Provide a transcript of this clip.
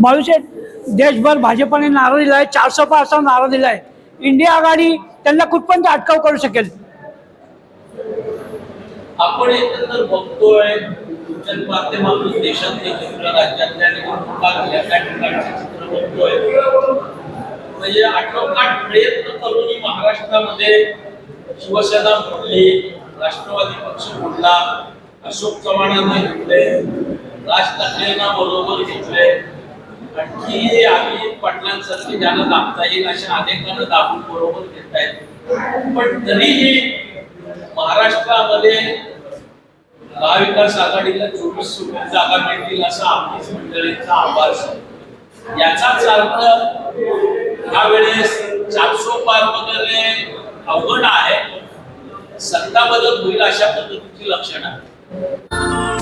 बावीसशे देशभर भाजपाने नारा दिला आहे चारशे पाचचा नारा दिला आहे इंडिया आघाडी त्यांना कुठपर्यंत अटकाव करू शकेल? आपण एकंदर बघतोय तुमच्या माध्यमातून देशातले चित्र राज्यातल्या त्या ठिकाणचे चित्र बघतोय. म्हणजे आठोकाठ प्रयत्न करूनही महाराष्ट्रामध्ये शिवसेना फोडली राष्ट्रवादी पक्ष फोडला अशोक चव्हाणांनी घेतले राज ठाकरेंना बरोबर घेतले की आम्ही पाटलांसारखे ज्यांना दाबता येईल अशा अनेकांना दाबून बरोबर घेत आहेत पण तरीही महाराष्ट्रामध्ये महाविकास आघाडीला चोवीस चोवीस जागा मिळतील असा आमची मंडळींचा आभास याचाच अर्थ यावेळेस चारशो पार वगैरे अवघड आहे. सत्ता बदल होईल अशा पद्धतीची लक्षणं